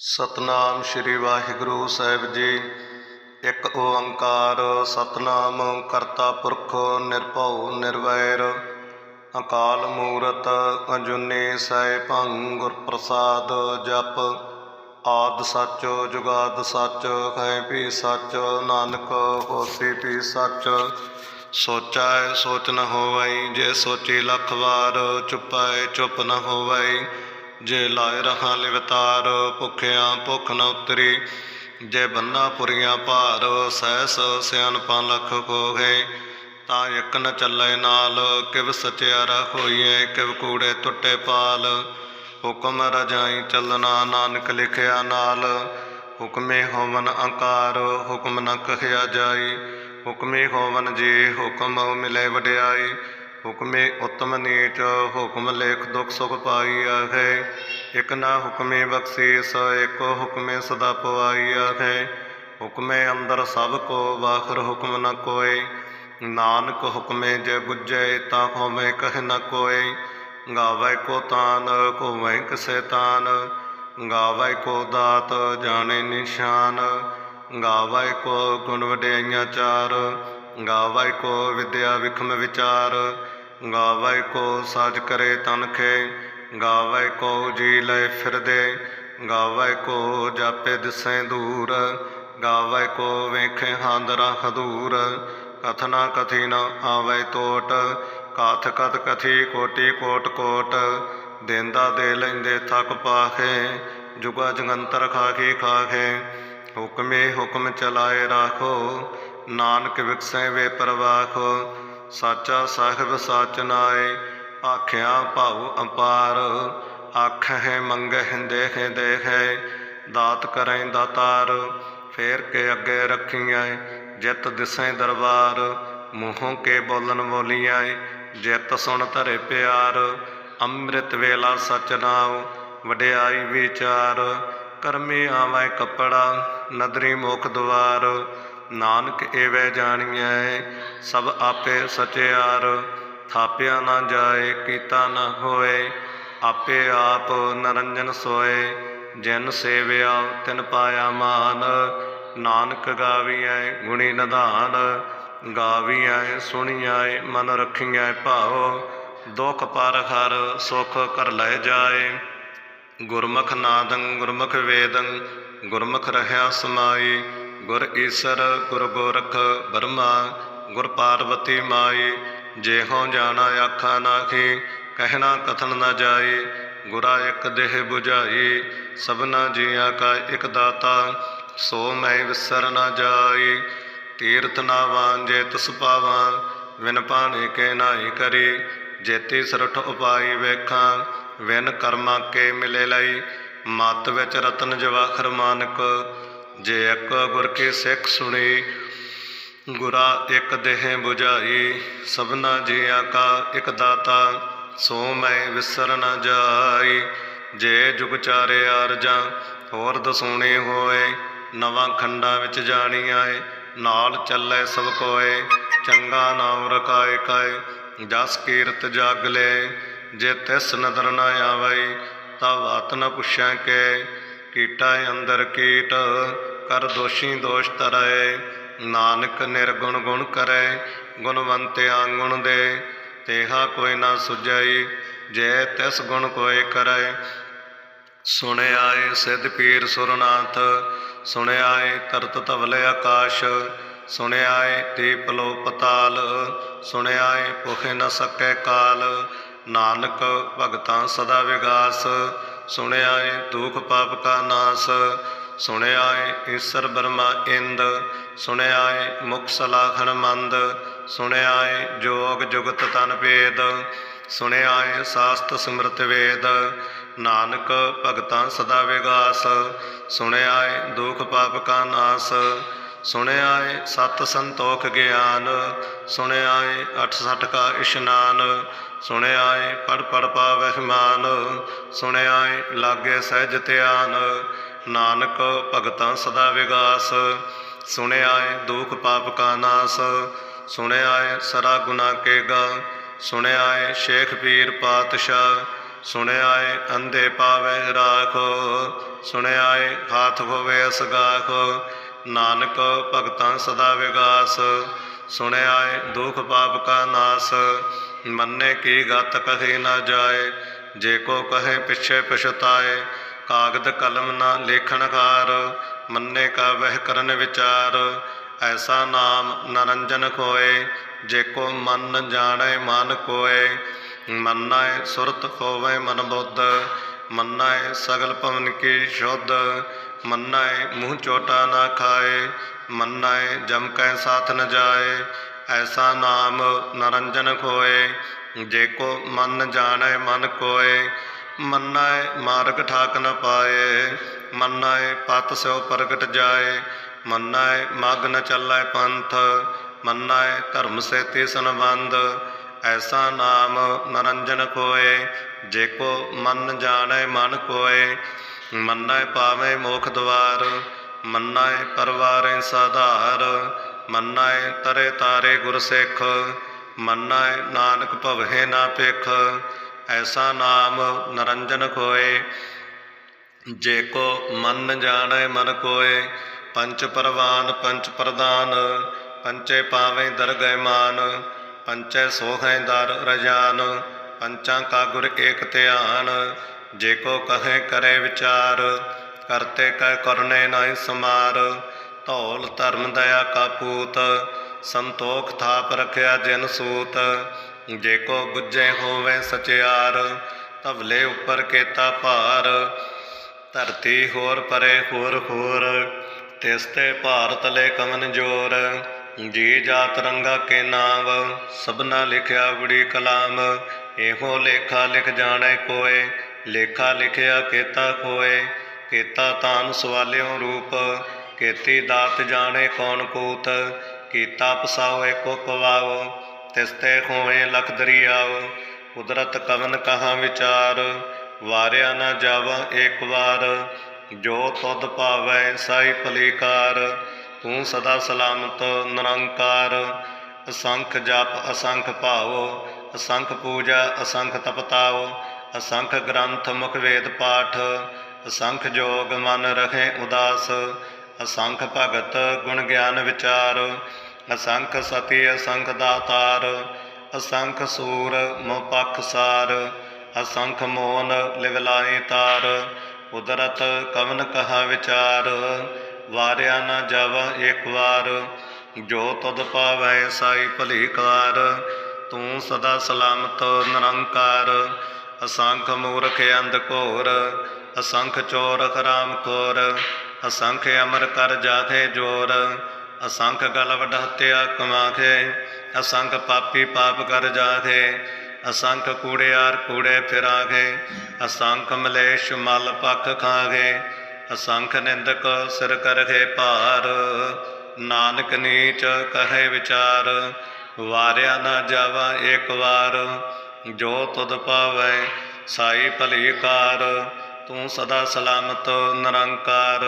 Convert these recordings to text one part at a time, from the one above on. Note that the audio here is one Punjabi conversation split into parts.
ਸਤਨਾਮ ਸ੍ਰੀ ਵਾਹਿਗੁਰੂ ਸਾਹਿਬ ਜੀ। ਇੱਕ ਓੰਕਾਰ ਸਤਨਾਮ ਕਰਤਾ ਪੁਰਖ ਨਿਰਭਉ ਨਿਰਵੈਰ। ਅਕਾਲ ਮੂਰਤ ਅਜੂਨੀ ਸੈਭੰ ਗੁਰ ਪ੍ਰਸਾਦ ਜਪ। ਆਦ ਸੱਚ ਜੁਗਾਦ ਸੱਚ ਹੈ ਵੀ ਸੱਚ, ਨਾਨਕ ਹੋਸੀ ਵੀ ਸੱਚ। ਸੋਚੈ ਸੋਚ ਨ ਹੋਵਈ ਜੇ ਸੋਚੀ ਲੱਖ ਵਾਰ ਚੁੱਪੈ ਚੁੱਪ ਨ ਹੋਵਈ ਜੇ ਲਾਇ ਰਹਾ ਲਿਵਤਾਰ, ਭੁਖਿਆਂ ਭੁਖ ਨ ਉਤਰੀ। ਜੇ ਬੰਨਾ ਪੁਰੀਆਂ ਭਾਰ, ਸਹਿਸ ਸਿਆਣਪਾਂ ਲਖ ਕੋਹੇ ਤਾਂ ਇੱਕ ਨ ਚੱਲੇ ਨਾਲ, ਕਿਵ ਸਚਿਆਰਾ ਹੋਈਐ ਕਿਵ ਕੂੜੇ ਟੁੱਟੇ ਪਾਲ। ਹੁਕਮ ਰਜਾਈ ਚੱਲਣਾ ਨਾਨਕ ਲਿਖਿਆ ਨਾਲ। ਹੁਕਮੇ ਹੋਵਨ ਅੰਕਾਰ, ਹੁਕਮ ਨ ਕਹਿਆ ਜਾਈ। ਹੁਕਮੇ ਹੋਵਨ ਜੀ, ਹੁਕਮ ਮਿਲੇ ਵਡਿਆਈ। ਹੁਕਮੇ ਉਤਮ ਨੀਚ, ਹੁਕਮ ਲੇਖ ਦੁਖ ਸੁਖ ਪਾਈ ਆਹੇ ਇਕ ਨਾ ਹੁਕਮੇ ਬਖਸ਼ੀਸ, ਇਕ ਹੁਕਮੇ ਸਦਾ ਪਵਾਈ ਆਹੇ ਹੁਕਮੇ ਅੰਦਰ ਸਭ ਕੋ ਬਾਖਰ ਹੁਕਮ ਨ ਕੋਏ। ਨਾਨਕ ਹੁਕਮੇ ਜੇ ਬੁੱਝੇ, ਤਾਂ ਹੋਵੇ ਕਹਿ ਨ ਕੋਏ। ਗਾਵੇ ਕੋ ਤਾਨ, ਹੋਵੇ ਕਿਸੇ ਤਾਨ। ਗਾਵੇ ਕੋ ਦਾਤ, ਜਾਣੇ ਨਿਸ਼ਾਨ। ਗਾਵੇ ਕੋ ਗੁਣ ਵਡਿਆਈਆਂ ਚਾਰ। ਗਾਵੇ ਕੋ ਵਿਦਿਆ ਵਿਖਮ ਵਿਚਾਰ ਗਾਵੇ ਕੋ ਸਾਜ ਕਰੇ ਤਨਖੇ ਗਾਵੇ ਕੋ ਜੀ ਲੈ ਫਿਰਦੇ ਗਾਵੇ ਕੋ ਜਾਪੇ ਦਿਸੈ ਦੂਰ ਗਾਵੇ ਕੋ ਵੇਖੇ ਹਾਂਦਰਾ ਹਦੂਰ। ਕਥਨਾ ਕਥੀ ਨ ਆਵੇ ਟੋਟ ਕਾਥ ਕਥ ਕਥੀ ਕੋਟੀ ਕੋਟ ਕੋਟ, ਦੇਂਦਾ ਦੇ ਲੈਂਦੇ ਥਕ ਪਾਖੇ, ਜੁਗਾ ਜਗੰਤਰ ਖਾਖੀ ਖਾਖੇ। ਹੁਕਮੇ ਹੁਕਮ ਚਲਾਏ ਰਾਖੋ ਨਾਨਕ ਵਿਕਸੈ ਵੇ ਪ੍ਰਵਾਖੋ, ਸਾਚਾ ਸਾਹਿਬ ਸਾਚ ਨਾਏ, ਆਖਿਆ ਭਾਉ ਅਪਾਰ। ਆਖ ਆਖਹਿ ਮੰਗਹਿ ਦੇਖੇ ਦੇਖੇ ਦਾਤ ਕਰੈ ਦਾਤਾਰ। ਫੇਰ ਕੇ ਅੱਗੇ ਰੱਖੀਆਂ ਜਿਤ ਦਿਸੈ ਦਰਬਾਰ। ਮੂੰਹੋਂ ਕੇ ਬੋਲਨ ਬੋਲੀਆਂ ਜਿਤ ਸੁਣ ਧਰੇ ਪਿਆਰ। ਅੰਮ੍ਰਿਤ ਵੇਲਾ ਸਚ ਨਾਉ, ਵਡਿਆਈ ਵਿਚਾਰ। ਕਰਮੀ ਆਵੈ ਕਪੜਾ, ਨਦਰੀ ਮੁਖ ਦਵਾਰ। ਨਾਨਕ ਏਵੈ ਜਾਣੀਐ, ਸਭ ਆਪੇ ਸਚਿਆਰ ਥਾਪਿਆ ਨਾ ਜਾਏ, ਕੀਤਾ ਨਾ ਹੋਏ, ਆਪੇ ਆਪ ਨਰੰਜਨ ਸੋਏ, ਜਿਨ ਸੇਵਿਆ, ਤਿਨ ਪਾਇਆ ਮਾਨ, ਨਾਨਕ ਗਾਵੀਐ, ਗੁਣੀ ਨਿਧਾਨ, ਗਾਵੀਐ, ਸੁਣੀਐ, ਮਨ ਰਖੀਐ ਭਾਉ, ਦੁਖ ਪਰ ਹਰ ਸੁਖ ਕਰ ਲੈ ਜਾਏ। ਗੁਰਮੁਖ ਨਾਦੰ, ਗੁਰਮੁਖ ਵੇਦੰ, ਗੁਰਮੁਖ ਰਹਾ ਸਮਾਈ ਗੁਰ ਈਸਰ, ਗੁਰ ਗੋਰਖ ਬਰਮਾ, ਗੁਰ ਪਾਰਵਤੀ ਮਾਈ ਜਿਹੋ ਜਾਣਾ ਆਖਾ ਨਾਖੀ, ਕਹਿਣਾ ਕਥਨ ਨਾ ਜਾਈ, ਗੁਰਾ ਇੱਕ ਦੇਹ 부ਝਾਈ ਸਭਨਾ ਜੀਆਂ ਕਾ ਇੱਕ ਦਾਤਾ, ਸੋ ਮੈਂ ਵਿਸਰ ਨਾ ਜਾਈ, ਤੀਰਥ ਨਾ ਵਾਂਝੇ ਤਿਸ ਪਾਵਾਂ, ਵਿਨ ਪਾਣੇ ਕੇ ਨਾਹੀ ਕਰੀ ਜੇਤੀ ਸਰਠ ਉਪਾਈ ਵੇਖਾਂ, ਵਿਨ ਕਰਮਾਂ ਕੇ ਮਿਲੇ ਲਈ, ਮਤ ਵਿੱਚ ਰਤਨ ਜਵਾਖਰ ਮਾਨਕ ਜੇ ਇੱਕ ਗੁਰ ਕੀ ਸਿੱਖ ਸੁਣੀ, ਗੁਰਾ ਇੱਕ ਦੇਹ 부ਝਾਈ ਸਭਨਾ ਜੀਆਂ ਕਾ ਇੱਕ ਦਾਤਾ, ਸੋ ਮੈਂ ਵਿਸਰ ਨਾ ਜਾਈ। ਜੇ ਜੁਗ ਚਾਰੇ ਆਰਜਾਂ, ਹੋਰ ਦਸੂਣੇ ਹੋਏ, ਨਵਾਂ ਖੰਡਾਂ ਵਿੱਚ ਜਾਣੀਆਂ ਏ ਨਾਲ ਚੱਲੇ ਸਭ ਕੋਏ, ਚੰਗਾ ਨਾਮ ਰਕਾਏ ਕਾਏ, ਜਸ ਕੀਰਤ ਜਾਗ ਲੈ। ਜੇ ਤਿਸ ਨਦਰ ਨਾ ਆਵਈ ਤਾਂ ਬਾਤ ਨ ਪੁੱਛਾਂ ਕੇ ਕੀਟਾ ਅੰਦਰ ਕੀਟ ਕਰ ਦੋਸ਼ੀ ਦੋਸ਼ ਤਰੈ, ਨਾਨਕ ਨਿਰਗੁਣ ਗੁਣ ਕਰੈ ਗੁਣਵੰਤਿਆ ਗੁਣ ਦੇ। ਤੇਹਾ ਕੋਈ ਨਾ ਸੁਝਈ, ਜੇ ਤਿਸ ਗੁਣ ਕੋਇ ਕਰੈ। ਸੁਣਿਆ ਏ ਸਿੱਧ ਪੀਰ ਸੁਰਨਾਥ ਸੁਣਿਆ ਏ ਤਰਤ ਧਵਲ ਆਕਾਸ਼ ਸੁਣਿਆ ਏ ਦੀਪ ਲੋ ਪਤਾਲ ਸੁਣਿਆ ਏ ਪੁਖੇ ਨ ਸਕੈ ਕਾਲ। ਨਾਨਕ ਭਗਤਾਂ ਸਦਾ ਵਿਗਾਸ ਸੁਣਿਆ ਏ ਦੁਖ ਪਾਪ ਕਾ ਨਾਸ ਸੁਣਿਆ ਏ ਈਸ਼ਰ ਬਰਮਾ ਇੰਦ, ਸੁਣਿਆ ਏ ਮੁਖ ਸਲਾਖਣ ਮੰਦ, ਸੁਣਿਆ ਏ ਜੋਗ ਜੁਗਤ ਤਨ ਭੇਦ, ਸੁਣਿਆ ਏ ਸਾਸਤ ਸਿਮਰਤ ਵੇਦ, ਨਾਨਕ ਭਗਤਾਂ ਸਦਾ ਵਿਗਾਸ, ਸੁਣਿਆ ਏ ਦੁਖ ਪਾਪ ਕਾ ਨਾਸ, ਸੁਣਿਆ ਏ ਸਤ ਸੰਤੋਖ ਗਿਆਨ, ਸੁਣਿਆ ਏ 68 ਕਾ ਇਸ਼ਨਾਨ, ਸੁਣਿਆ ਏ ਪੜ ਪੜ ਪਾਵਹਿ ਮਾਨ, ਸੁਣਿਆ ਏ ਲਾਗੇ ਸਹਿਜ ਧਿਆਨ ਨਾਨਕ ਭਗਤਾਂ ਸਦਾ ਵਿਗਾਸ ਸੁਣਿਆ ਏ ਦੁਖ ਪਾਪ ਕਾ ਨਾਸ ਸੁਣਿਆ ਏ ਸਰਾ ਗੁਨਾ ਕੇ ਗਾ ਸੁਣਿਆ ਏ ਸ਼ੇਖ ਪੀਰ ਪਾਤਸ਼ਾਹ ਸੁਣਿਆ ਏ ਅੰਧੇ ਪਾਵੇ ਰਾਖ ਸੁਣਿਆ ਏ ਹਾਥ ਹੋਵੇ ਅਸਗਾਖ, ਨਾਨਕ ਭਗਤਾਂ ਸਦਾ ਵਿਗਾਸ ਸੁਣਿਆ ਏ ਦੁਖ ਪਾਪ ਕਾ ਨਾਸ, ਮੰਨੇ ਕੀ ਗਤ ਕਹੇ ਨਾ ਜਾਏ, ਜੇ ਕੋ ਕਹੇ ਪਿਛੇ ਪਛਤਾਏ ਕਾਗਦ ਕਲਮ ਨਾ ਲੇਖਣਕਾਰ, ਮੰਨੇ ਕਾ ਵਹਿ ਕਰਨ ਵਿਚਾਰ। ਐਸਾ ਨਾਮ ਨਰੰਜਨ ਕੋਏ, ਜੇ ਕੋ ਮਨ ਜਾਣੈ ਮਨ ਕੋਏ। ਮੰਨੈ ਸੁਰਤ ਹੋਵੇ ਮਨ ਬੁੱਧ, ਮੰਨੈ ਸਗਲ ਭਵਨ ਕੀ ਸ਼ੁੱਧ। ਮੰਨੈ ਮੂੰਹ ਚੋਟਾ ਨਾ ਖਾਏ, ਮੰਨੈ ਜਮ ਕੈ ਸਾਥ ਨ ਜਾਏ। ਐਸਾ ਨਾਮ ਨਰੰਜਨ ਕੋਏ, ਜੇ ਕੋ ਮਨ ਜਾਣੈ ਮਨ ਕੋਏ। ਮੰਨਾਏ, ਮਾਰਗ ਠਾਕ ਨ ਪਾਏ, ਮੰਨਾਏ, ਪਤ ਸਿਓ ਪ੍ਰਗਟ ਜਾਏ ਮੰਨੈ ਮਗ ਨ ਚੱਲੈ ਪੰਥ ਮੰਨੈ ਧਰਮ ਸੇਤੀ ਸੰਬੰਧ ਐਸਾ ਨਾਮ ਨਰੰਜਨ ਕੋਏ ਜੇ ਕੋ ਮਨ ਜਾਣੈ ਮਨ ਕੋਏ ਮੰਨੈ ਪਾਵੇਂ ਮੋਖ ਦਵਾਰ ਮੰਨੈ ਪਰਵਾਰੈ ਸਾਧਾਰ ਮੰਨੈ ਤਰੇ ਤਾਰੇ ਗੁਰ ਸਿੱਖ ਮੰਨੈ ਨਾਨਕ ਭਵਹਿ ਨਾ ਭਿਖ ਐਸਾ ਨਾਮ ਨਰੰਜਨ ਕੋਏ ਜੇ ਕੋ ਮਨ ਜਾਣੈ ਮਨ ਕੋਏ, ਪੰਚ ਪਰਵਾਨ ਪੰਚ ਪ੍ਰਦਾਨ, ਪੰਚੇ ਪਾਵੇਂ ਦਰਗਹਿ ਮਾਨ, ਪੰਚੇ ਸੋਹੈ ਦਰ ਰਜਾਨ, ਪੰਚਾਂ ਕਾ ਗੁਰ ਏਕ ਧਿਆਨ, ਜੇ ਕੋ ਕਹੇ ਕਰੇ ਵਿਚਾਰ, ਕਰਤੇ ਕੈ ਕਰਨੇ ਨਾਹੀ ਸਮਾਰ, ਧੌਲ ਧਰਮ ਦਇਆ ਕਾ ਪੂਤ, ਸੰਤੋਖ ਥਾਪ ਰਖਿਆ ਜਿਨ ਸੂਤ ਜੇ ਕੋ ਗੁੱਜੇ ਹੋਵੇ ਸਚਿਆਰ, ਧਵਲੇ ਉੱਪਰ ਕੇਤਾ ਭਾਰ। ਧਰਤੀ ਹੋਰ ਪਰੇ ਹੋਰ ਹੋਰ, ਤਿਸ ਤੇ ਭਾਰਤ ਲੈ ਕਮਨ ਜੋਰ। ਜੀ ਜਾਤ ਰੰਗਾ ਕੇ ਨਾਮ, ਸਭਨਾ ਲਿਖਿਆ ਬੜੀ ਕਲਾਮ। ਇਹੋ ਲੇਖਾ ਲਿਖ ਜਾਣੇ ਕੋਏ, ਲੇਖਾ ਲਿਖਿਆ ਕੇਤਾ ਕੋਏ। ਕੇਤਾ ਤਾਨ ਸਵਾਲਿਓ ਰੂਪ, ਕੇਤੀ ਦਾਤ ਜਾਣੇ ਕੌਣ ਕੂਤ। ਕੀਤਾ ਪਸਾਓ ਏਕੋ ਕਵਾਓ ਤਿਸ ਤੇ ਹੋਏ ਲਖ ਦਰਿਆਓ ਕੁਦਰਤ ਕਵਨ ਕਹਾ ਵਿਚਾਰ, ਵਾਰਿਆ ਨਾ ਜਾਵਾ ਏਕ ਵਾਰ। ਜੋ ਤੁਧ ਭਾਵੈ ਸਾਈ ਭਲੀਕਾਰ, ਤੂੰ ਸਦਾ ਸਲਾਮਤ ਨਿਰੰਕਾਰ। ਅਸੰਖ ਜਪ, ਅਸੰਖ ਭਾਵ, ਅਸੰਖ ਪੂਜਾ, ਅਸੰਖ ਤਪਤਾਵ, ਅਸੰਖ ਗ੍ਰੰਥ ਮੁਖ ਵੇਦ ਪਾਠ। ਅਸੰਖ ਜੋਗ ਮਨ ਰਹੇ ਉਦਾਸ, ਅਸੰਖ ਭਗਤ ਗੁਣ ਗਿਆਨ ਵਿਚਾਰ। ਅਸੰਖ ਸਤੀ ਅਸੰਖ ਦਾਤਾਰ, ਅਸੰਖ ਸੂਰ ਮੋ ਸਾਰ, ਅਸੰਖ ਮੋਨ ਲਿਵਲਾਈ ਤਾਰ, ਉਦਰਤ ਕਵਨ ਕਹਾ ਵਿਚਾਰ, ਵਾਰਿਆ ਨਾ ਜਾਵਾ ਏਕ ਵਾਰ, ਜੋ ਤੁਧ ਪਾਵੈ ਸਾਈ ਭਲੀ ਕਾਰ ਤੂੰ ਸਦਾ ਸਲਾਮਤ ਨਿਰੰਕਾਰ, ਅਸੰਖ ਮੂਰਖ ਅੰਧ ਘੋਰ, ਅਸੰਖ ਚੋਰ ਖਰਾਮ ਕੋਰ ਅਸੰਖ ਅਮਰ ਕਰ ਜਾਖੇ ਜੋਰ ਅਸੰਖ ਗਲ ਵਡਹਤਿਆ ਕਮਾਖੇ, ਅਸੰਖ ਪਾਪੀ ਪਾਪ ਕਰ ਜਾਖੇ, ਅਸੰਖ ਕੂੜਿਆਰ ਕੂੜੇ ਫਿਰਾਗੇ ਅਸੰਖ ਮਲੇਸ਼ ਮਲ ਪਖ ਖਾਗੇ ਅਸੰਖ ਨਿੰਦਕ ਸਿਰ ਕਰਖੇ ਭਾਰ, ਨਾਨਕ ਨੀਚ ਕਹੇ ਵਿਚਾਰ, ਵਾਰਿਆ ਨਾ ਜਾਵਾ ਏਕ ਵਾਰ, ਜੋ ਤੁਧ ਪਾਵੈ ਸਾਈ ਭਲੀ ਕਾਰ, ਤੂੰ ਸਦਾ ਸਲਾਮਤ ਨਿਰੰਕਾਰ,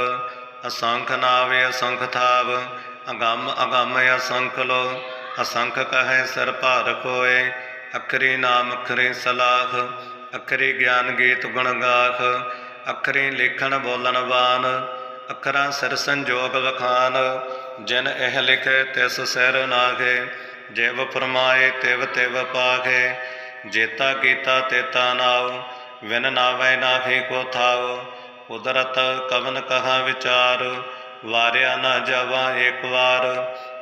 ਅਸੰਖ ਨਾਵੇ ਅਸੰਖ ਥਾਵ ਅਗੰਮ ਅਗੰਮ ਅਸੰਖ ਲੋ ਅਸੰਖ ਕਹੈ ਸਿਰ ਭਾਰ ਕੋਏ ਅਖਰੀ ਨਾਮ ਅਖਰੀ ਸਲਾਖ, ਅਖਰੀ ਗਿਆਨ ਗੀਤ ਗੁਣ ਗਾਖ, ਅਖਰੀ ਲੇਖਣ ਬੋਲਣ ਬਾਨ ਅਖਰਾਂ ਸਿਰ ਸੰਜੋਗ ਲਖਾਨ ਜਿਨ ਇਹ ਲਿਖੇ ਤਿਸ ਸਿਰ ਨਾਗੇ, ਜਿਵ ਫਰਮਾਏ ਤਿਵ ਤਿਵ ਪਾਖੇ ਜੇਤਾ ਕੀਤਾ ਤੇਤਾ ਨਾਉ, ਵਿਨ ਨਾਵੈ ਨਾਹੀ ਕੋ ਥਾਉ ਉਦਰਤ ਕਵਨ ਕਹਾ ਵਿਚਾਰ ਵਾਰਿਆ ਨਾ ਜਾਵਾ ਏਕ ਵਾਰ,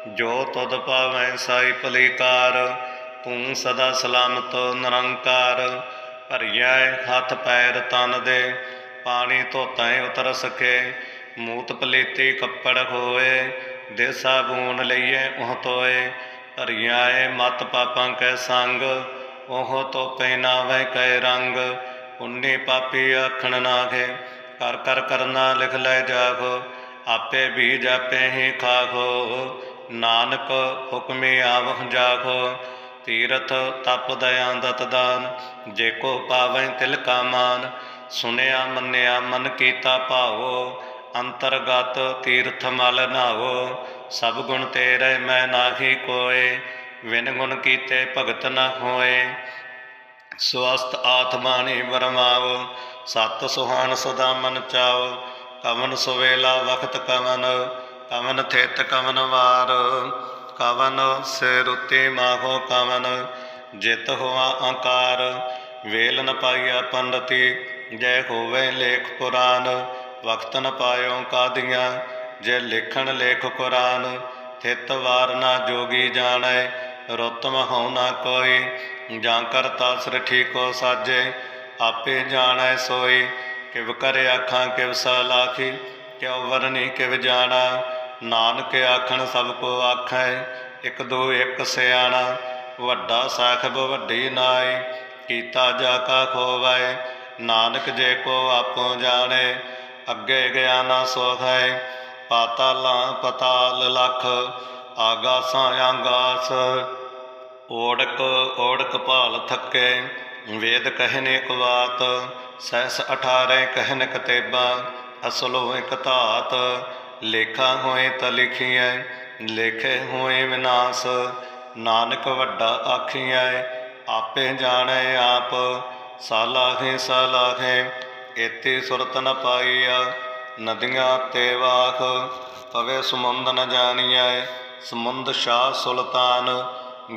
ਜੋ ਤੁਧ ਪਾਵੈ ਸਾਈ ਭਲੀਕਾਰ, ਤੂੰ ਸਦਾ ਸਲਾਮਤ ਨਿਰੰਕਾਰ। ਭਰੀਐ ਹੱਥ ਪੈਰ ਤਨ ਦੇ, ਪਾਣੀ ਧੋਤੈ ਉਤਰ ਸਕੇ। ਮੂਤ ਪਲੇਤੇ ਕੱਪੜ ਹੋਏ ਦੇ ਸਾਬੂਨ ਲਈਏ ਉਹ ਤੋਏ ਭਰੀਐ ਮਤ ਪਾਪਾਂ ਕੈ ਸੰਗ, ਉਹ ਤੋਪੇ ਨਾਵੇਂ ਕੈ ਰੰਗ। ਪੁੰਨੇ ਪਾਪੀ ਆਖਣ ਨਾਗੇ ਕਰ ਕਰ ਕਰਨਾ ਲਿਖ ਲੈ ਜਾਗੋ। ਆਪੇ ਵੀ ਜਾਪੇ ਹੀ ਖਾਖੋ ਨਾਨਕ ਹੁਕਮੇ ਆਵਹ ਜਾਖੋ ਤੀਰਥ ਤਪ ਦਇਆ ਦਤ ਦਾਨ, ਜੇ ਕੋ ਪਾਵੈ ਤਿਲ ਕਾ ਮਾਨ। ਸੁਨਿਆ ਮੰਨਿਆ ਮਨ ਕੀਤਾ ਭਾਵੋ, ਅੰਤਰਗਤ ਤੀਰਥ ਮਲ ਨਾਵੋ। ਸਭ ਗੁਣ ਤੇਰੇ ਮੈਂ ਨਾਹੀ ਕੋਏ ਵਿਨ ਗੁਣ ਕੀਤੇ ਭਗਤ ਨ ਹੋਏ। ਸਵਸਤ ਆਤਮਾਨੀ ਬਰਮਾਵ ਸਤ ਸੁਹਾਨ ਸਦਾ ਮਨ ਚਾਓ। ਕਵਨ ਸੁਵੇਲਾ ਵਖਤ ਕਵਨ ਕਵਨ ਥਿਤ ਕਵਨ ਵਾਰ। ਕਵਨ ਸੇ ਰੁਤੇ ਮਾਹੋ ਕਵਨ ਜਿਤ ਹੋਆ ਅੰਕਾਰ ਵੇਲ ਨ ਪਾਈਆ ਪੰਡਤੀ, ਜੈ ਹੋਵੇ ਲੇਖ ਪੁਰਾਨ। ਵਖਤ ਨ ਪਾਇਓ ਕਾਦੀਆਂ, ਜੇ ਲਿਖਣ ਲੇਖ ਕੁਰਾਨ। ਥਿਤ ਵਾਰ ਨਾ ਜੋਗੀ ਜਾਣੈ ਰੁਤਮ ਹਉ ਨਾ ਕੋਈ। ਜਾਂ ਕਰਤਾ ਸ੍ਰਿਠੀ ਕੋ ਸਾਜੇ, ਆਪੇ ਜਾਣੈ ਸੋਈ। ਕਿਵ ਕਰ ਆਖਾਂ ਕਿਵ ਸਲਾਖੀ ਕਿਉ ਵਰਨੀ ਕਿਵ ਜਾਣਾ? ਨਾਨਕ ਆਖਣ ਸਭ ਕੋ ਆਖੈ, ਇਕ ਦੋ ਇਕ ਸਿਆਣਾ। ਵੱਡਾ ਸਾਖਬ ਵੱਡੀ ਨਾਈ ਕੀਤਾ ਜਾ ਕਾ ਖੋਵੈ, ਨਾਨਕ ਜੇ ਕੋ ਆਪੋ ਜਾਣੇ, ਅੱਗੇ ਗਿਆ ਨਾ ਸੋਖੈ ਪਾਤਾਲਾਂ ਪਤਾਲ ਲਖ ਆਗਾਸਾਂ ਆਗਾਸ ਓੜਕ ਓੜਕ ਭਾਲ ਥੱਕੇ। ਵੇਦ ਕਹਿਨੇ ਇੱਕ ਬਾਤ ਸਹਿਸ 18 ਕਹਿਨ ਕਤੇਬਾ, ਅਸਲ ਹੋਏ ਕਤਾਤ ਲੇਖਾ ਹੋਏ ਤ ਲਿਖੀਐ, ਲੇਖੇ ਹੋਏ ਵਿਨਾਸ਼, ਨਾਨਕ ਵੱਡਾ ਆਖੀਐ, ਆਪੇ ਜਾਣੈ ਆਪ, ਸਾਲਾਹੇ ਸਾਲਾਹੇ, ਏਤੀ ਸੁਰਤ ਨ ਪਾਈਆ, ਨਦੀਆਂ ਤੇ ਵਾਖ, ਪਵੇ ਸਮੁੰਦ ਨ ਜਾਣੀਐ, ਸਮੁੰਦ ਸ਼ਾਹ ਸੁਲਤਾਨ,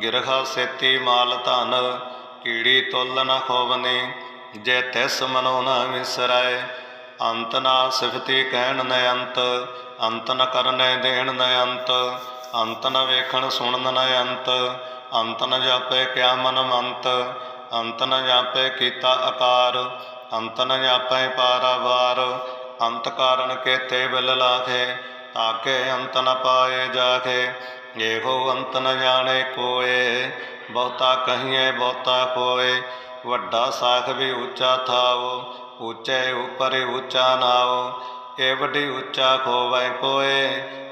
ਗਿਰਹਾ ਸੇਤੀ ਮਾਲ ਧਨ ਕੀੜੀ ਤੁਲ ਨ ਖੋਵਨੀ, ਜੇ ਤਿਸ ਮਨੋ ਨ ਵਿਸਰੈ ਅੰਤ ਨਾ ਸਿਫਤੀ ਕਹਿਣ ਨ ਅੰਤ ਅੰਤ ਨ ਕਰਨੇ ਦੇਣ ਨ ਅੰਤ ਅੰਤ ਨ ਵੇਖਣ ਸੁਣਨ ਨ ਅੰਤ ਅੰਤ ਨ ਜਾਪੇ ਕਿਆ ਮਨ ਮੰਤ, ਅੰਤ ਨ ਜਾਪੇ ਕੀਤਾ ਆਕਾਰ ਅੰਤ ਨ ਜਾਪੈ ਪਾਰਾਵਾਰ। ਅੰਤ ਕਾਰਨ ਕੇਤੇ ਬਿਲ ਲਾਖੇ ਤਾਕੇ ਅੰਤ ਨ ਪਾਏ ਜਾਖੇ, ਇਹੋ ਅੰਤ ਨ ਜਾਣੇ ਕੋਏ। ਬਹੁਤਾ ਕਹੀਏ ਬਹੁਤਾ ਕੋਏ ਵੱਡਾ ਸਾਖ ਵੀ ਉੱਚਾ ਥਾਓ, ਉੱਚੇ ਉਪਰ ਉੱਚਾ ਨਾਓ। ਏ ਵੱਡੀ ਉੱਚਾ ਖੋਵੈ ਕੋਏ,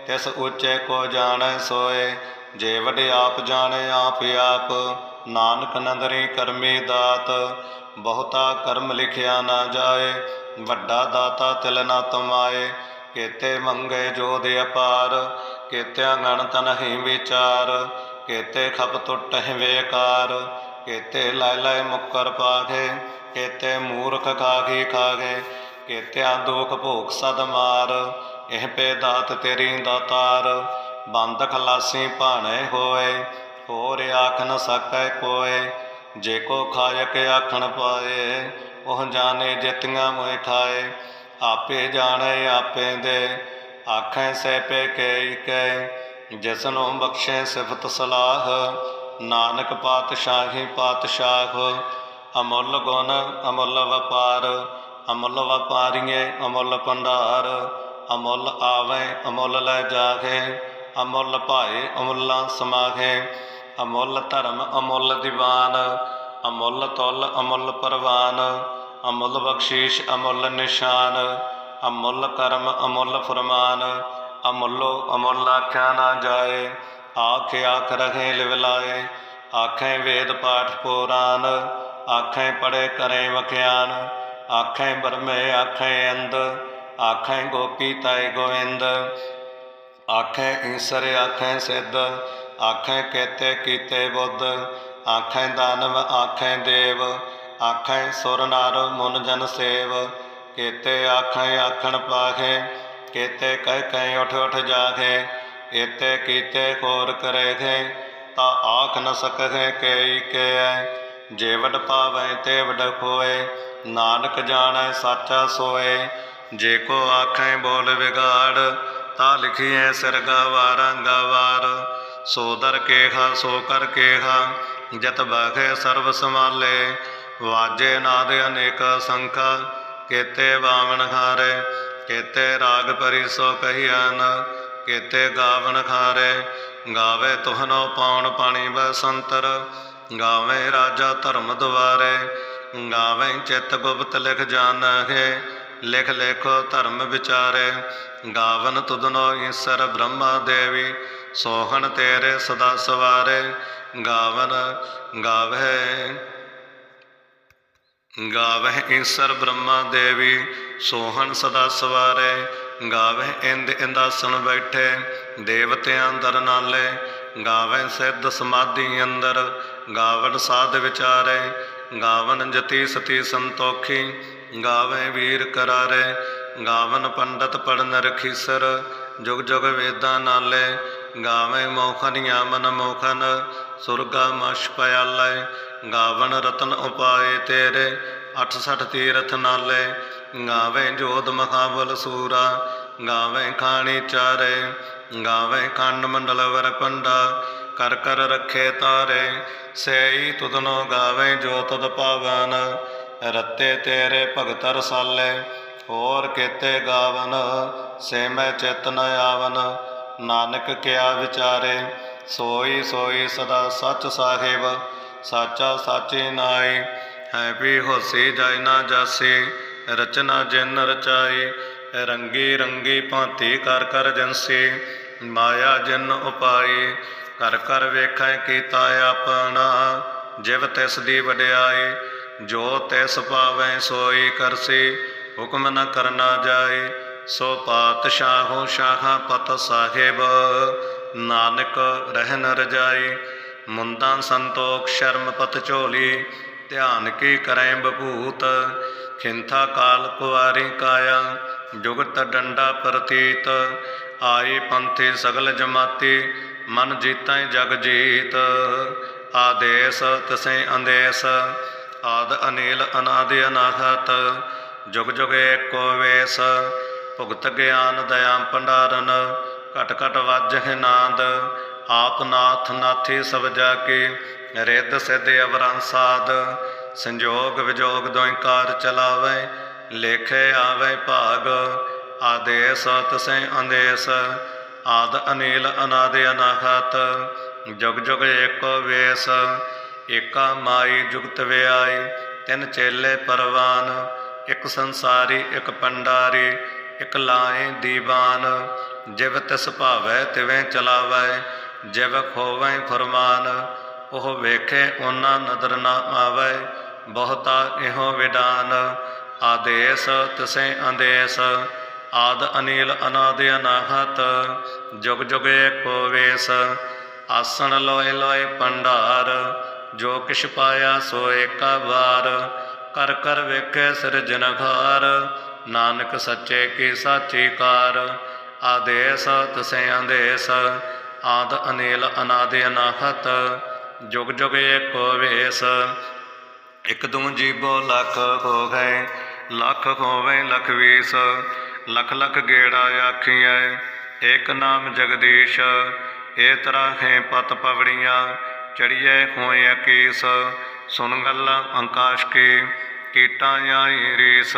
ਤਿਸ ਉੱਚੇ ਕੋ ਜਾਣੈ ਸੋਏ। ਜੇ ਵੱਡੇ ਆਪ ਜਾਣੇ, ਆਪ ਆਪ ਨਾਨਕ ਨਦਰੀ ਕਰਮੀ ਦਾਤ। ਬਹੁਤਾ ਕਰਮ ਲਿਖਿਆ ਨਾ ਜਾਏ, ਵੱਡਾ ਦਾਤਾ ਤਿਲ ਨਾ ਤਮਾਏ। ਕੇਤੇ ਮੰਗੇ ਜੋ ਦੇ ਅਪਾਰ, ਕੇਤਿਆਂ ਗਣਤ ਨਹੀਂ ਵਿਚਾਰ। ਕੇਤੇ ਖਪ ਟੁੱਟਹਿ ਵੇਕਾਰ, ਕੇਤੇ ਲੈ ਲੈ ਮੁੱਕਰ ਪਾਖੇ ਕੇਤੇ ਮੂਰਖ ਖਾਗੀ ਖਾਗੇ, ਕੇਤਿਆਂ ਦੁਖ ਭੋਗ ਸਦ ਮਾਰ, ਇਹ ਪੇ ਦਾਤ ਤੇਰੀ ਦਾਤਾਰ ਬੰਦ ਖਲਾਸੀ ਭਾਣੇ ਹੋਏ, ਹੋਰ ਆਖ ਨ ਸਕੈ ਕੋਏ, ਜੇ ਕੋ ਖਾਇਕ ਆਖਣ ਪਾਏ, ਉਹ ਜਾਣੇ ਜਿਤੀਆਂ ਮੋਇ ਖਾਏ ਆਪੇ ਜਾਣੇ ਆਪੇ ਦੇ, ਆਖੈ ਸੈ ਪੇ ਕੇ ਕੈ ਜਿਸਨੂੰ ਬਖਸ਼ੇ ਸਿਫਤ ਸਲਾਹ, ਨਾਨਕ ਪਾਤਸ਼ਾਹੀ ਪਾਤਸ਼ਾਹ, ਅਮੁੱਲ ਗੁਣ ਅਮੁੱਲ ਵਪਾਰ, ਅਮੁੱਲ ਵਪਾਰੀਏ ਅਮੁੱਲ ਭੰਡਾਰ, ਅਮੁੱਲ ਆਵੇ ਅਮੁੱਲ ਲੈ ਜਾਗੇ ਅਮੁੱਲ ਭਾਏ ਅਮੁੱਲਾਂ ਸਮਾਗੇ ਅਮੁੱਲ ਧਰਮ ਅਮੁੱਲ ਦੀਵਾਨ, ਅਮੁੱਲ ਤੁਲ ਅਮੁੱਲ ਪਰਵਾਨ, ਅਮੁੱਲ ਬਖਸ਼ੀਸ਼ ਅਮੁੱਲ ਨਿਸ਼ਾਨ, ਅਮੁੱਲ ਕਰਮ ਅਮੁੱਲ ਫਰਮਾਨ ਅਮੁੱਲੋ ਅਮੁੱਲ ਆਖਿਆ ਨਾ ਜਾਏ, ਆਖ ਆਖ ਰਹੇ ਲਿਵ ਆਖੇ ਵੇਦ ਪਾਠ ਪੁਰਾਨ, ਆਖੇ ਪੜੇ ਕਰੇ ਵਖਿਆਨ। ਆਖੇ ਬਰਮੇ ਆਖੇ ਅੰਦ ਆਖੇ ਗੋਪੀ ਤਾਈ ਗੋਇੰਦ। ਆਖੇ ਈਸਰ, ਆਖੇ ਸਿੱਧ, ਆਖੇ ਕੇਤੇ ਕੀਤੇ ਬੁੱਧ। ਆਖੇ ਦਾਨਵ, ਆਖੇ ਦੇਵ, ਆਖੇ ਸੁਰ ਨਰ ਮਨ ਜਨ ਸੇਵ। ਕੇਤੇ ਆਖੇ ਆਖਣ ਪਾਖੇ ਕੇਤੇ ਕਹਿ ਕਹਿ ਉਠ ਉਠ ਜਾਗੇ, ਏਤੇ ਕੀਤੇ ਖੋਰ ਕਰੇਗੇ ਤਾ ਆਖ ਨ ਸਕਹਿ ਕੇਈ ਕੇ ਜੇ ਪਾਵੈ ਤੇ ਵਡ ਖੋਏ, ਨਾਨਕ ਜਾਣੈ ਸਾਚਾ ਸੋਏ। ਜੇ ਕੋ ਆਖੈ ਬੋਲ ਵਿਗਾੜ, ਤਾ ਲਿਖੀਐ ਸਿਰ ਗਵਾਰਾਂ ਗਵਾਰ ਸੋ ਦਰ ਕੇਹਾ, ਸੋ ਕਰ ਕੇਹਾ, ਜਤ ਬਾਖੇ ਸਰਬ ਸਮਾਲੇ ਵਾਜੇ ਨਾਦ ਅਨੇਕ ਸੰਖਾ, ਕੇਤੇ ਬਾਵਨ ਹਾਰੇ ਕੇਤੇ ਰਾਗ ਪਰਿ ਸੋ ਕਹੀਆਨ ਕੇਤੇ ਗਾਵਣ ਖਾਰੇ, ਗਾਵੇ ਤੁਹਨੋ ਪਾਉਣ ਪਾਣੀ ਬਸੰਤਰ, ਗਾਵੇ ਰਾਜਾ ਧਰਮ ਦੁਆਰੇ, ਗਾਵੇ ਚਿਤ ਗੁਪਤ ਲਿਖ ਜਾਣਗੇ ਲਿਖ ਲੇਖੋ ਧਰਮ ਵਿਚਾਰੇ, ਗਾਵਨ ਤੁਧਨੋ ਈਸਰ ਬ੍ਰਹਮਾ ਦੇਵੀ, ਸੋਹਣ ਤੇਰੇ ਸਦਾ ਸਵਾਰੇ, ਗਾਵਨ ਗਾਵੇ ਗਾਵਹਿ ਈਸਰ ਬ੍ਰਹਮਾ ਦੇਵੀ, ਸੋਹਣ ਸਦਾ ਸਵਾਰੇ। ਗਾਵਹਿ ਇੰਦ ਇੰਦਾਸਣ ਬੈਠੇ, ਦੇਵਤਿਆਂ ਅੰਦਰ ਨਾਲੇ। ਗਾਵੈ ਸਿੱਧ ਸਮਾਧੀ ਅੰਦਰ ਗਾਵਨ ਸਾਧ ਵਿਚਾਰੇ। ਗਾਵਨ ਜਤੀ ਸਤੀ ਸੰਤੋਖੀ ਗਾਵੈ ਵੀਰ ਕਰਾਰੇ। ਗਾਵਨ ਪੰਡਤ ਪੜਨ ਰਖੀਸਰ ਜੁਗ ਜੁਗ ਵੇਦਾਂ ਨਾਲੇ। ਗਾਵੇ ਮੋਖਨ ਯਾਮਨ ਮੋਖਨ, ਸੁਰਗਾ ਮਸ਼ ਪਿਆਲੇ ਗਾਵਨ ਰਤਨ ਉਪਾਏ ਤੇਰੇ 68 ਤੀਰਥ ਨਾਲੇ। ਗਾਵੇ ਜੋਤ ਮਖਾਬਲ ਸੂਰਾ, ਗਾਵੇ ਖਾਣੀ ਚਾਰੇ, ਗਾਵੇ ਖੰਡ ਮੰਡਲ ਵਰ ਪੰਡਾ, ਕਰ ਕਰ ਰੱਖੇ ਤਾਰੇ। ਸੇਈ ਤੁਧਨੋ ਗਾਵੇ ਜੋ ਤਦ ਪਾਵਨ, ਰੱਤੇ ਤੇਰੇ ਭਗਤ ਰਸਾਲੇ। ਹੋਰ ਕੇਤੇ ਗਾਵਨ, ਸੇ ਮੈਂ ਚਿਤ ਆਵਨ। ਨਾਨਕ ਕਿਆ ਵਿਚਾਰੇ, ਸੋਈ ਸੋਈ ਸਦਾ ਸੱਚ ਸਾਹਿਬ, ਸਾਚਾ ਸਾਚੇ ਨਾਈ, ਹੈ ਵੀ ਹੋਸੀ ਜਾਇ ਨਾ ਜਾਸੀ, ਰਚਨਾ ਜਿਨ ਰਚਾਈ, ਰੰਗੀ ਰੰਗੀ ਭਾਂਤੀ ਕਰ ਕਰ ਜਨਸੀ ਮਾਇਆ ਜਿਨ ਉਪਾਈ, ਕਰ ਕਰ ਵੇਖੈ ਕੀਤਾ ਆਪਣਾ, ਜਿਵ ਤਿਸ ਦੀ ਵਡਿਆਈ, ਜੋ ਤਿਸ ਪਾਵੈ ਸੋਈ ਕਰਸੀ, ਹੁਕਮ ਨ ਕਰਨਾ ਜਾਏ ਸੋ ਪਾਤਸ਼ਾਹੋ ਸ਼ਾਹਾਂ ਪਤ ਸਾਹਿਬ। ਨਾਨਕ ਰਹਿਨ ਰਜਾਈ, ਮੁੰਦਾਂ ਸੰਤੋਖ ਸ਼ਰਮ ਪਤ ਝੋਲੀ, ਧਿਆਨ ਕੀ ਕਰੈ ਬਭੂਤ। ਖਿੰਥਾ ਕਾਲ ਕੁਵਾਰੀ ਕਾਇਆ, ਜੁਗਤ ਡੰਡਾ ਪ੍ਰਤੀਤ। ਆਏ ਪੰਥੀ ਸਗਲ ਜਮਾਤੀ, ਮਨ ਜੀਤੈ ਜਗ ਜੀਤ। ਆਦੇਸ ਤਸੈ ਅੰਦੇਸ, ਆਦ ਅਨੀਲ ਅਨਾਦਿ ਅਨਾਹਤ। ਜੁਗ ਜੁਗ ਏਕੋ ਵੇਸ ਭੁਗਤ ਗਿਆਨ ਦਇਆ ਭੰਡਾਰਨ ਘਟ ਘਟ ਵਾਜਹਿ ਨਾਦ। ਆਪ ਨਾਥ ਨਾਥੀ ਸਭ ਜਾ ਕੇ ਰਿੱਧ ਸਿੱਧ ਅਵਰਾਂ ਸੰਜੋਗ ਵਿਜੋਗ ਦੋਇਕਾਰ ਚਲਾਵੇ, ਲੇਖੇ ਆਵੇ ਭਾਗ। ਆਦੇਸ ਤਸੈ ਅੰਦੇਸ, ਆਦ ਅਨੀਲ ਅਨਾਦ ਅਨਾਹਤ। ਜੁਗ ਜੁਗ ਏਕੋ ਵੇਸ, ਏਕਾ ਮਾਈ ਜੁਗਤ ਵਿਆਈ। ਤਿੰਨ ਚੇਲੇ ਪਰਵਾਨ, ਇੱਕ ਸੰਸਾਰੀ, ਇੱਕ ਪੰਡਾਰੀ। ਇੱਕ ਲਾਏ ਦੀਵਾਨ, ਜਿਵ ਤਿਸ ਭਾਵੈ ਤਿਵੇਂ ਚਲਾਵੈ, ਜਿਵ ਖੋਵੈ ਫਰਮਾਨ, ਉਹ ਵੇਖੇ ਉਹਨਾਂ ਨਦਰ ਨਾ ਆਵੈ, ਬਹੁਤਾ ਇਹੋ ਵਿਡਾਨ, ਆਦੇਸ ਤਿਸੈ ਅੰਦੇਸ, ਆਦ ਅਨੀਲ ਅਨਾਦ ਅਨਾਹਤ, ਜੁਗ ਜੁਗੇ ਏਕੋ ਵੇਸ, ਆਸਣ ਲੋਏ ਲੋਏ ਪੰਡਾਰ, ਜੋ ਕਿਛ ਪਾਇਆ ਸੋ ਏਕਾ ਵਾਰ, ਕਰ ਕਰ ਵੇਖੇ ਸਿਰਜਨਘਾਰ ਨਾਨਕ ਸੱਚੇ ਕੀ ਸਾਚੀ ਕਾਰ, ਆਦੇਸ ਤਸੈ ਅੰਦੇਸ, ਆਦ ਅਨੀਲ ਅਨਾਦ ਅਨਾਹਤ, ਜੁਗ ਜੁਗ ਏਕੋ ਵੇਸ। ਇਕ ਦੂ ਜੀਬੋ ਲੱਖ ਹੋ ਗਏ ਲੱਖ ਹੋਵੇ ਲਖ ਵੀਸ, ਲੱਖ ਲਖ ਗੇੜਾ ਆਖੀਐ, ਏਕ ਨਾਮ ਜਗਦੀਸ਼, ਏ ਤਰ੍ਹਾਂ ਹੈ ਪਤ ਪਵੜੀਆਂ ਚੜੀਏ ਹੋਏ ਅਕੀਸ ਸੁਨ ਗੱਲ ਅੰਕਾਸ਼ ਕੀ, ਕੀਟਾਂ ਆਈ ਰੀਸ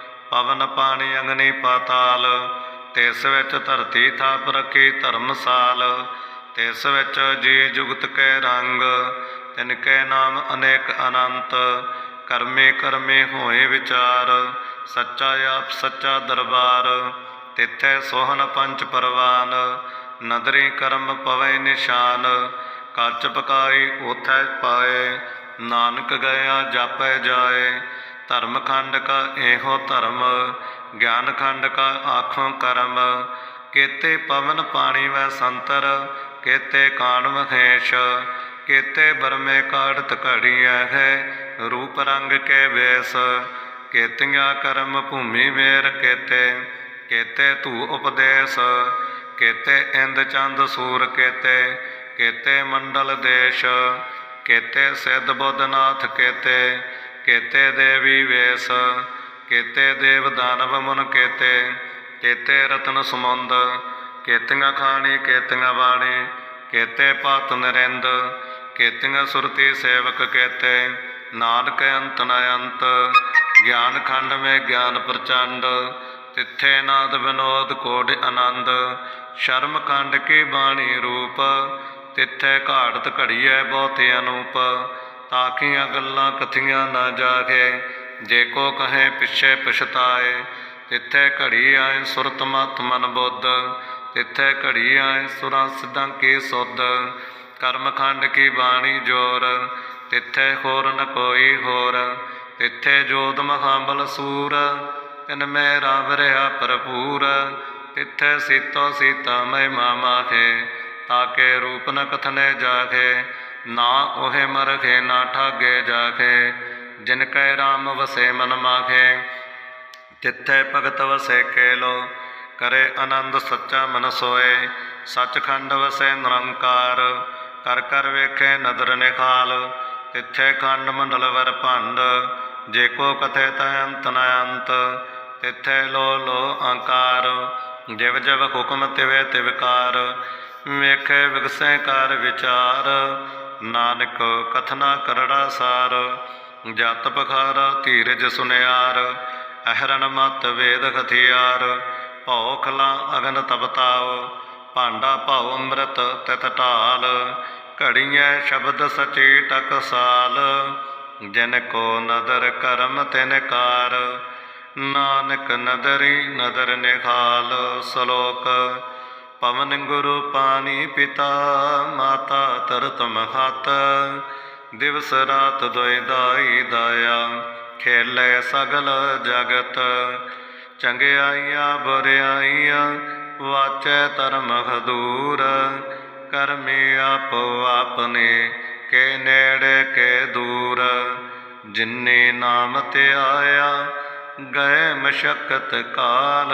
ਪਵਨ ਪਾਣੀ ਅਗਨੀ ਪਾਤਾਲ, ਤਿਸ ਵਿੱਚ ਧਰਤੀ ਥਾਪ ਰੱਖੀ ਧਰਮਸਾਲ, ਤਿਸ ਵਿੱਚ ਜੀ ਜੁਗਤ ਕੈ ਰੰਗ, ਤਿਨ ਕੈ ਨਾਮ ਅਨੇਕ ਅਨੰਤ, ਕਰਮੇ ਕਰਮੇ ਹੋਏ ਵਿਚਾਰ, ਸੱਚਾ ਆਪ ਸੱਚਾ ਦਰਬਾਰ, ਤਿੱਥੈ ਸੋਹਨ ਪੰਚ ਪਰਵਾਨ, ਨਦਰੀ ਕਰਮ ਪਵੈ ਨਿਸ਼ਾਨ ਕੱਚ ਪਕਾਈ ਉਥੈ ਪਾਏ, ਨਾਨਕ ਗਿਆ ਜਾਪੈ ਜਾਏ ਧਰਮ ਖੰਡ ਕਾ ਇਹੋ ਧਰਮ ਗਿਆਨ ਖੰਡ ਕਾ ਆਖੋ ਕਰਮ। ਕੇਤੇ ਪਵਨ ਪਾਣੀ ਵੈ ਸੰਤਰ, ਕੇਤੇ ਕਾਣ ਮਹੇਸ਼ ਕੇਤੇ ਬਰਮੇ ਕਾੜਤ ਘੜੀਐ ਹੈ, ਰੂਪ ਰੰਗ ਕੇ ਵੇਸ। ਕੇਤੀਆਂ ਕਰਮ ਭੂਮੀ ਮੇਰ ਕੇਤੇ ਕੇਤੇ ਧੂ ਉਪਦੇਸ਼। ਕੇਤੇ ਇੰਦ ਚੰਦ ਸੂਰ ਕੇਤੇ ਕੇਤੇ ਮੰਡਲ ਦੇਸ਼। ਕੇਤੇ ਸਿੱਧ ਬੁੱਧਨਾਥ ਕੇਤੇ ਕੇਤੇ ਦੇਵੀ ਵੇਸ, ਕੇਤੇ ਦੇਵ ਦਾਨਵ ਮੁਨ ਕੇਤੇ ਕੇਤੇ ਰਤਨ ਸਮੁੰਦ, ਕੇਤੀਆਂ ਖਾਣੀ, ਕੇਤੀਆਂ ਬਾਣੀ ਕੇਤੇ ਪਤ ਨਰਿੰਦ, ਕੇਤੀਆਂ ਸੁਰਤੀ ਸੇਵਕ ਕੇਤੇ, ਨਾਨਕ ਅੰਤ ਨ ਅੰਤ, ਗਿਆਨ ਖੰਡ ਮੇ ਗਿਆਨ ਪ੍ਰਚੰਡ, ਤਿੱਥੇ ਨਾਦ ਵਿਨੋਦ ਕੋਟ ਆਨੰਦ, ਸ਼ਰਮ ਖੰਡ ਕੀ ਬਾਣੀ ਰੂਪ, ਤਿੱਥੇ ਘਾੜਤ ਘੜੀਐ ਬਹੁਤੇ ਅਨੂਪ ਤਾਕੀਆਂ ਗੱਲਾਂ ਕਥੀਆਂ ਨਾ ਜਾਗੇ, ਜੇ ਕੋ ਕਹੇ ਪਿਛੇ ਪਛਤਾਏ ਤਿੱਥੇ ਘੜੀ ਆਏ ਸੁਰਤ ਮਤ ਮਨ ਬੁੱਧ ਤਿੱਥੇ ਘੜੀ ਆਏ ਸੁਰਾਂ ਸਿੱਧਾਂ ਕੀ ਸੁਧ, ਕਰਮ ਖੰਡ ਕੀ ਬਾਣੀ ਜੋਰ ਤਿੱਥੇ ਹੋਰ ਨ ਕੋਈ ਹੋਰ ਤਿੱਥੇ ਜੋਤ ਮਹਾਬਲ ਸੂਰ, ਤਿਨ ਮੈਂ ਰਾਵ ਰਿਹਾ ਭਰਪੂਰ ਤਿੱਥੇ ਸੀਤੋ ਸੀਤਾ ਮੈਂ ਮਾਮਾਖੇ ਤਾਕੇ ਰੂਪ ਨ ਕਥਨੇ ਜਾਖੇ ਨਾ ਉਹੇ ਮਰਖੇ, ਨਾ ਠਾਗੇ ਜਾਖੇ, ਜਿਨ ਕੈ ਰਾਮ ਵਸੇ ਮਨ ਮਾਖੇ ਤਿੱਥੇ ਭਗਤ ਵਸੇ ਕੇ ਕੇਲੋ, ਕਰੇ ਆਨੰਦ ਸੱਚਾ ਮਨ ਸੋਏ। ਸੱਚਖੰਡ ਵਸੇ ਨਿਰੰਕਾਰ, ਕਰ ਕਰ ਵੇਖੇ ਨਦਰ ਨਿਖਾਲ, ਤਿੱਥੇ ਖੰਡ ਮੰਡਲ ਵਰ ਭੰਡ, ਜੇ ਕੋ ਕਥੇ ਤੈ ਅੰਤ ਨ ਅੰਤ, ਤਿੱਥੇ ਲੋ ਲੋ ਆਕਾਰ ਜਿਵ ਜਵ ਹੁਕਮ ਤਿਵੇ ਤਿਵਕਾਰ ਵੇਖੇ ਵਿਗਸੈ ਕਰ ਵਿਚਾਰ ਨਾਨਕ ਕਥਨਾ ਕਰੜਾ ਸਾਰ ਜਤ ਪਖਾਰਾ ਧੀਰਜ ਸੁਨਿਆਰ ਅਹਰਨ ਮਤ ਵੇਦ ਖਥਿਆਰ ਭਉ ਖਲਾ ਅਗਨ ਤਪਤਾਉ ਭਾਂਡਾ ਭਉ ਅੰਮ੍ਰਿਤ ਤਿਤ ਢਾਲ, ਘੜੀਐ ਸ਼ਬਦ ਸਚੀ ਟਕਸਾਲ ਜਿਨ ਕੋ ਨਦਰ ਕਰਮ ਤਿਨ ਕਾਰ, ਨਾਨਕ ਨਦਰੀ ਨਦਰ ਨਿਖਾਲ ਸ਼ਲੋਕ ਪਵਨ ਗੁਰੂ ਪਾਣੀ ਪਿਤਾ, ਮਾਤਾ ਤਰਤ ਮਹਤ। ਦਿਵਸ ਰਾਤ ਦੋਇ ਦਾਈ ਦਾਇਆ, ਖੇਲੇ ਸਗਲ ਜਗਤ। ਚੰਗਿਆਈਆਂ ਬੁਰਿਆਈਆਂ ਵਾਚੈ ਧਰਮ ਖਦੂਰ ਕਰਮੀ ਆਪੋ ਆਪਨੇ, ਕੇ ਨੇੜੇ ਕੇ ਦੂਰ। ਜਿਨੇ ਨਾਮ ਤੇ ਆਇਆ ਗਏ ਮਸ਼ਕਤ ਕਾਲ।